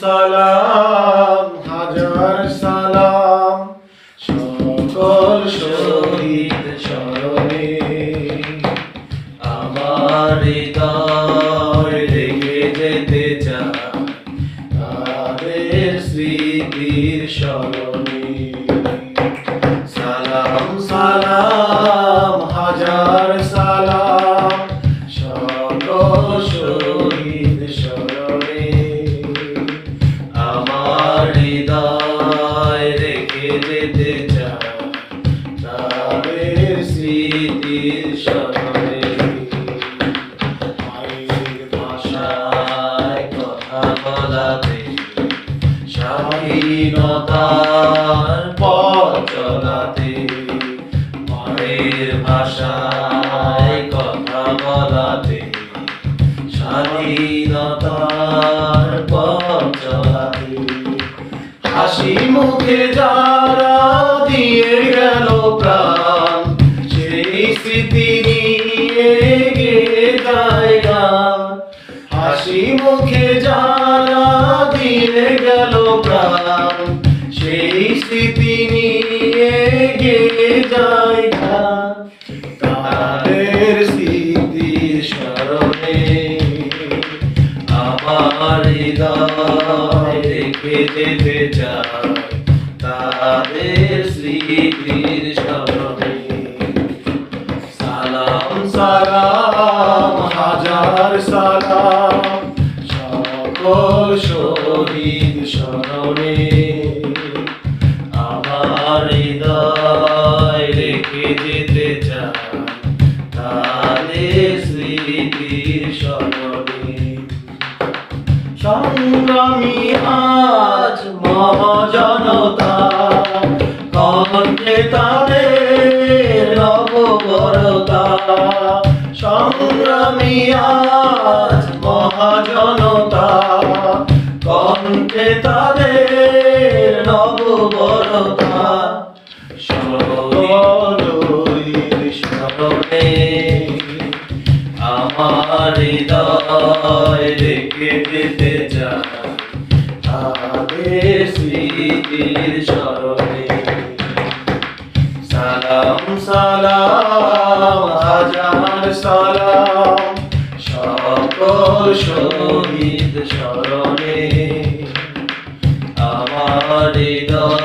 সালাম, হাজার সালাম। সকল শহীদ স্মরণে আমার হৃদয় রেখে যেতে তাদের স্মৃতির স্মরণে। সালাম সালাম, হাজার সালাম, সকল শহীদ স্মরণে। স্বাধীনতার পথ চলাতে মায়ের ভাষায় কথা বলাতে স্বাধীনতার পথ হাসি মুখে যারা দিয়ে গেল প্রাণ গেল প্রাণ। সেই স্মৃতি নিয়ে জায়গা তাদের স্মৃতির স্মরণে আমার রেখে যেতে চায় তাদের স্মৃতির স্মরণে সালাম সালাম, হাজার সালাম। তাদের স্মৃতির স্মরণে সংগ্রামী আজ মহাজনতা কণ্ঠে তাদের নববরতা। সংগ্রামী আজ মহাজনতা কণ্ঠে তাদের আমার হৃদয় রেখে যেতে চায়, তাদের স্মৃতির স্মরণে। সালাম সালাম, হাজার সালাম, সকল শহীদ স্মরণে। আমার হৃদয়